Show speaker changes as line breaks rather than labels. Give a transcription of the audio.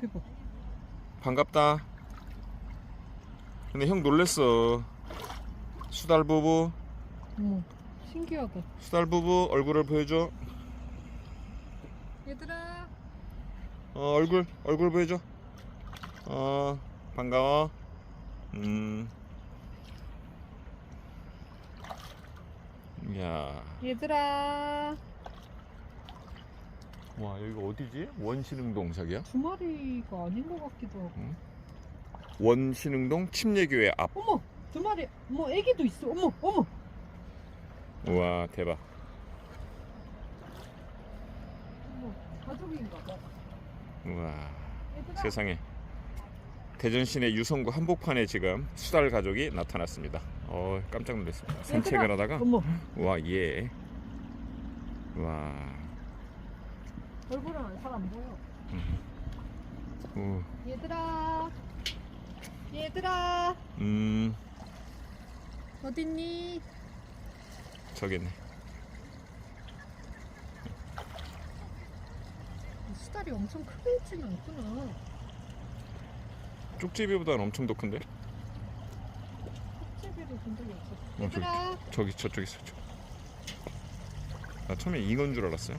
대박.
반갑다. 근데 형 놀랬어. 수달 부부,
어머, 신기하다.
수달 부부 얼굴을 보여줘.
얘들아.
어, 얼굴, 얼굴 보여줘. 어, 반가워. 음. 야,
얘들아.
와 여기가 어디지? 원신흥동 자기야?
두 마리가 아닌 것 같기도 하고.
원신흥동 침례교회 앞.
어머, 두 마리. 어머, 애기도 있어. 어머, 어머.
우와 대박.
어머, 가족인가 봐.
우와
얘들아.
세상에. 대전 시내 유성구 한복판에 지금 수달 가족이 나타났습니다. 어 깜짝 놀랐습니다. 산책을. 하다가
어머,
와 예. 와.
얼굴은 잘 안 보여.
우,
얘들아. 얘들아.
음
어딨니?
저기 있네.
수달이 엄청 크게 있지는 않구나.
쪽제비보다는 엄청 더 큰데?
섭제비도 본 적이 없어.
어, 저기,
얘들아.
저기 저쪽에 있어. 저. 나 처음에 잉어인 줄 알았어요.